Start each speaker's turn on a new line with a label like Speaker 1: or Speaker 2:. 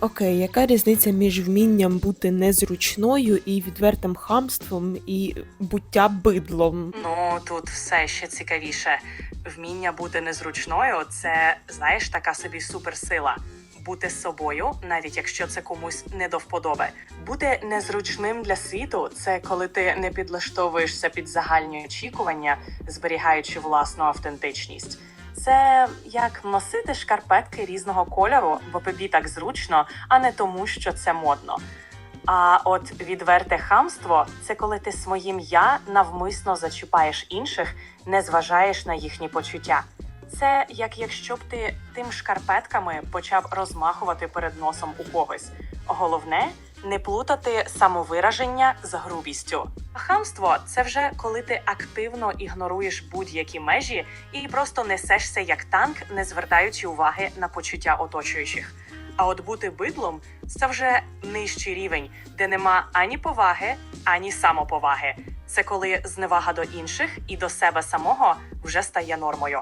Speaker 1: Окей, яка різниця між вмінням бути незручною і відвертим хамством і буття бидлом?
Speaker 2: Ну тут все ще цікавіше. Вміння бути незручною це, знаєш, така собі суперсила. Бути собою, навіть якщо це комусь не до вподоби. Бути незручним для світу це коли ти не підлаштовуєшся під загальні очікування, зберігаючи власну автентичність. Це як носити шкарпетки різного кольору, бо тобі так зручно, а не тому, що це модно. А от відверте хамство це коли ти своїм я навмисно зачіпаєш інших, не зважаєш на їхні почуття. Це як якщо б ти тим шкарпетками почав розмахувати перед носом у когось. Головне не плутати самовираження з грубістю. Хамство це вже коли ти активно ігноруєш будь-які межі і просто несешся як танк, не звертаючи уваги на почуття оточуючих. А от бути бидлом це вже нижчий рівень, де нема ані поваги, ані самоповаги. Це коли зневага до інших і до себе самого вже стає нормою.